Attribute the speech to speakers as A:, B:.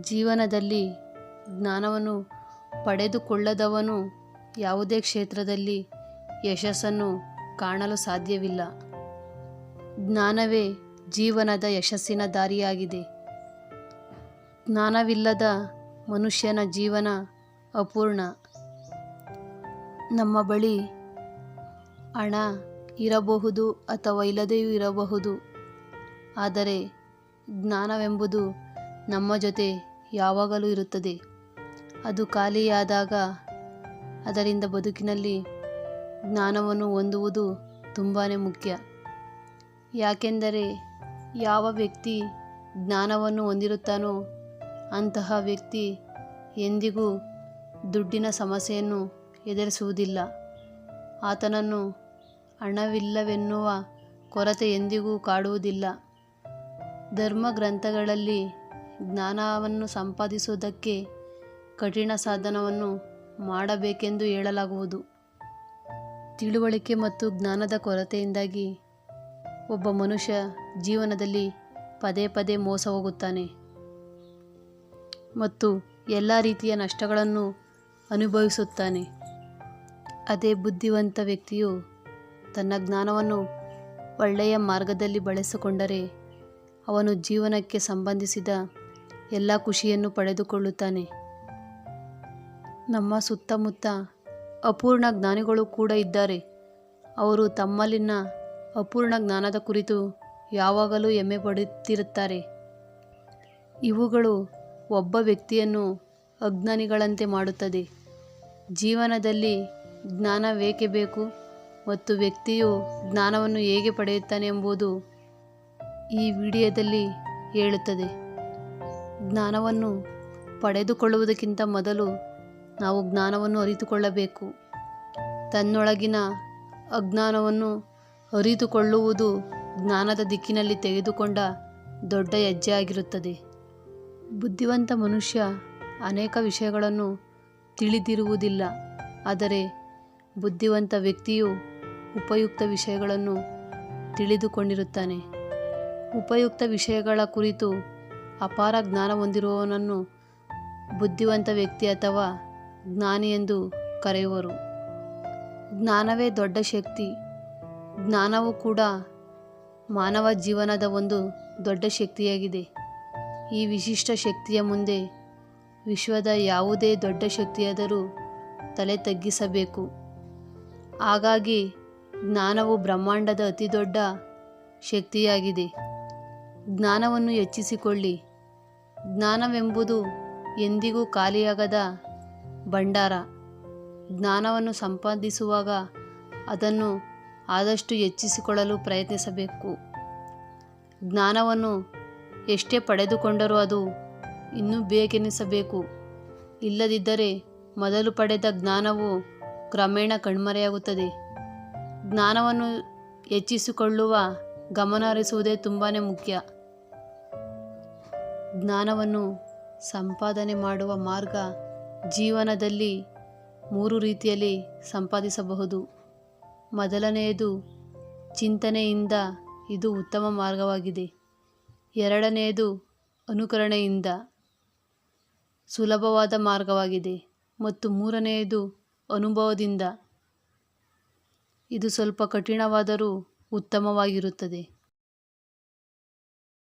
A: ಜೀವನದಲ್ಲಿ ಜ್ಞಾನವನ್ನು ಪಡೆದುಕೊಳ್ಳದವನು ಯಾವುದೇ ಕ್ಷೇತ್ರದಲ್ಲಿ ಯಶಸ್ಸನ್ನು ಕಾಣಲು ಸಾಧ್ಯವಿಲ್ಲ. ಜ್ಞಾನವೇ ಜೀವನದ ಯಶಸ್ಸಿನ ದಾರಿಯಾಗಿದೆ. ಜ್ಞಾನವಿಲ್ಲದ ಮನುಷ್ಯನ ಜೀವನ ಅಪೂರ್ಣ. ನಮ್ಮ ಬಳಿ ಹಣ ಇರಬಹುದು ಅಥವಾ ಇಲ್ಲದೆಯೂ ಇರಬಹುದು, ಆದರೆ ಜ್ಞಾನವೆಂಬುದು ನಮ್ಮ ಜೊತೆ ಯಾವಾಗಲೂ ಇರುತ್ತದೆ. ಅದು ಖಾಲಿಯಾದಾಗ ಅದರಿಂದ ಬದುಕಿನಲ್ಲಿ ಜ್ಞಾನವನ್ನು ಹೊಂದುವುದು ತುಂಬಾ ಮುಖ್ಯ. ಯಾಕೆಂದರೆ ಯಾವ ವ್ಯಕ್ತಿ ಜ್ಞಾನವನ್ನು ಹೊಂದಿರುತ್ತಾನೋ ಅಂತಹ ವ್ಯಕ್ತಿ ಎಂದಿಗೂ ದುಡ್ಡಿನ ಸಮಸ್ಯೆಯನ್ನು ಎದುರಿಸುವುದಿಲ್ಲ. ಆತನನ್ನು ಹಣವಿಲ್ಲವೆನ್ನುವ ಕೊರತೆ ಎಂದಿಗೂ ಕಾಡುವುದಿಲ್ಲ. ಧರ್ಮ ಗ್ರಂಥಗಳಲ್ಲಿ ಜ್ಞಾನವನ್ನು ಸಂಪಾದಿಸುವುದಕ್ಕೆ ಕಠಿಣ ಸಾಧನವನ್ನು ಮಾಡಬೇಕೆಂದು ಹೇಳಲಾಗುವುದು. ತಿಳುವಳಿಕೆ ಮತ್ತು ಜ್ಞಾನದ ಕೊರತೆಯಿಂದಾಗಿ ಒಬ್ಬ ಮನುಷ್ಯ ಜೀವನದಲ್ಲಿ ಪದೇ ಪದೇ ಮೋಸ ಹೋಗುತ್ತಾನೆ ಮತ್ತು ಎಲ್ಲ ರೀತಿಯ ನಷ್ಟಗಳನ್ನು ಅನುಭವಿಸುತ್ತಾನೆ. ಅದೇ ಬುದ್ಧಿವಂತ ವ್ಯಕ್ತಿಯು ತನ್ನ ಜ್ಞಾನವನ್ನು ಒಳ್ಳೆಯ ಮಾರ್ಗದಲ್ಲಿ ಬಳಸಿಕೊಂಡರೆ ಅವನು ಜೀವನಕ್ಕೆ ಸಂಬಂಧಿಸಿದ ಎಲ್ಲ ಖುಷಿಯನ್ನು ಪಡೆದುಕೊಳ್ಳುತ್ತಾನೆ. ನಮ್ಮ ಸುತ್ತಮುತ್ತ ಅಪೂರ್ಣ ಜ್ಞಾನಿಗಳು ಕೂಡ ಇದ್ದಾರೆ. ಅವರು ತಮ್ಮಲ್ಲಿನ ಅಪೂರ್ಣ ಜ್ಞಾನದ ಕುರಿತು ಯಾವಾಗಲೂ ಹೆಮ್ಮೆ ಪಡುತ್ತಿರುತ್ತಾರೆ. ಇವುಗಳು ಒಬ್ಬ ವ್ಯಕ್ತಿಯನ್ನು ಅಜ್ಞಾನಿಗಳಂತೆ ಮಾಡುತ್ತದೆ. ಜೀವನದಲ್ಲಿ ಜ್ಞಾನ ಏಕೆ ಬೇಕು ಮತ್ತು ವ್ಯಕ್ತಿಯು ಜ್ಞಾನವನ್ನು ಹೇಗೆ ಪಡೆಯುತ್ತಾನೆ ಎಂಬುದು ಈ ವಿಡಿಯೋದಲ್ಲಿ ಹೇಳುತ್ತದೆ. ಜ್ಞಾನವನ್ನು ಪಡೆದುಕೊಳ್ಳುವುದಕ್ಕಿಂತ ಮೊದಲು ನಾವು ಜ್ಞಾನವನ್ನು ಅರಿತುಕೊಳ್ಳಬೇಕು. ತನ್ನೊಳಗಿನ ಅಜ್ಞಾನವನ್ನು ಅರಿತುಕೊಳ್ಳುವುದು ಜ್ಞಾನದ ದಿಕ್ಕಿನಲ್ಲಿ ತೆಗೆದುಕೊಂಡ ದೊಡ್ಡ ಹೆಜ್ಜೆ ಆಗಿರುತ್ತದೆ ಬುದ್ಧಿವಂತ ಮನುಷ್ಯ ಅನೇಕ ವಿಷಯಗಳನ್ನು ತಿಳಿದಿರುವುದಿಲ್ಲ, ಆದರೆ ಬುದ್ಧಿವಂತ ವ್ಯಕ್ತಿಯು ಉಪಯುಕ್ತ ವಿಷಯಗಳನ್ನು ತಿಳಿದುಕೊಂಡಿರುತ್ತಾನೆ. ಉಪಯುಕ್ತ ವಿಷಯಗಳ ಕುರಿತು ಅಪಾರ ಜ್ಞಾನ ಹೊಂದಿರುವವನನ್ನು ಬುದ್ಧಿವಂತ ವ್ಯಕ್ತಿ ಅಥವಾ ಜ್ಞಾನಿ ಎಂದು ಕರೆಯುವರು. ಜ್ಞಾನವೇ ದೊಡ್ಡ ಶಕ್ತಿ. ಜ್ಞಾನವು ಕೂಡ ಮಾನವ ಜೀವನದ ಒಂದು ದೊಡ್ಡ ಶಕ್ತಿಯಾಗಿದೆ. ಈ ವಿಶಿಷ್ಟ ಶಕ್ತಿಯ ಮುಂದೆ ವಿಶ್ವದ ಯಾವುದೇ ದೊಡ್ಡ ಶಕ್ತಿಯಾದರೂ ತಲೆ ತಗ್ಗಿಸಬೇಕು. ಹಾಗಾಗಿ ಜ್ಞಾನವು ಬ್ರಹ್ಮಾಂಡದ ಅತಿದೊಡ್ಡ ಶಕ್ತಿಯಾಗಿದೆ. ಜ್ಞಾನವನ್ನು ಹೆಚ್ಚಿಸಿಕೊಳ್ಳಿ. ಜ್ಞಾನವೆಂಬುದು ಎಂದಿಗೂ ಖಾಲಿಯಾಗದ ಭಂಡಾರ. ಜ್ಞಾನವನ್ನು ಸಂಪಾದಿಸುವಾಗ ಅದನ್ನು ಆದಷ್ಟು ಹೆಚ್ಚಿಸಿಕೊಳ್ಳಲು ಪ್ರಯತ್ನಿಸಬೇಕು. ಜ್ಞಾನವನ್ನು ಎಷ್ಟೇ ಪಡೆದುಕೊಂಡರೂ ಅದು ಇನ್ನೂ ಬೇಕೆನಿಸಬೇಕು. ಇಲ್ಲದಿದ್ದರೆ ಮೊದಲು ಪಡೆದ ಜ್ಞಾನವು ಕ್ರಮೇಣ ಕಣ್ಮರೆಯಾಗುತ್ತದೆ. ಜ್ಞಾನವನ್ನು ಹೆಚ್ಚಿಸಿಕೊಳ್ಳುವ ಗಮನ ಹರಿಸುವುದೇ ತುಂಬಾ ಮುಖ್ಯ. ಜ್ಞಾನವನ್ನು ಸಂಪಾದನೆ ಮಾಡುವ ಮಾರ್ಗ ಜೀವನದಲ್ಲಿ ಮೂರು ರೀತಿಯಲ್ಲಿ ಸಂಪಾದಿಸಬಹುದು. ಮೊದಲನೆಯದು, ಚಿಂತನೆಯಿಂದ ಇದು ಉತ್ತಮ ಮಾರ್ಗವಾಗಿದೆ. ಎರಡನೆಯದು, ಅನುಕರಣೆಯಿಂದ ಸುಲಭವಾದ ಮಾರ್ಗವಾಗಿದೆ. ಮತ್ತು ಮೂರನೆಯದು, ಅನುಭವದಿಂದ. ಇದು ಸ್ವಲ್ಪ ಕಠಿಣವಾದರೂ ಉತ್ತಮವಾಗಿರುತ್ತದೆ.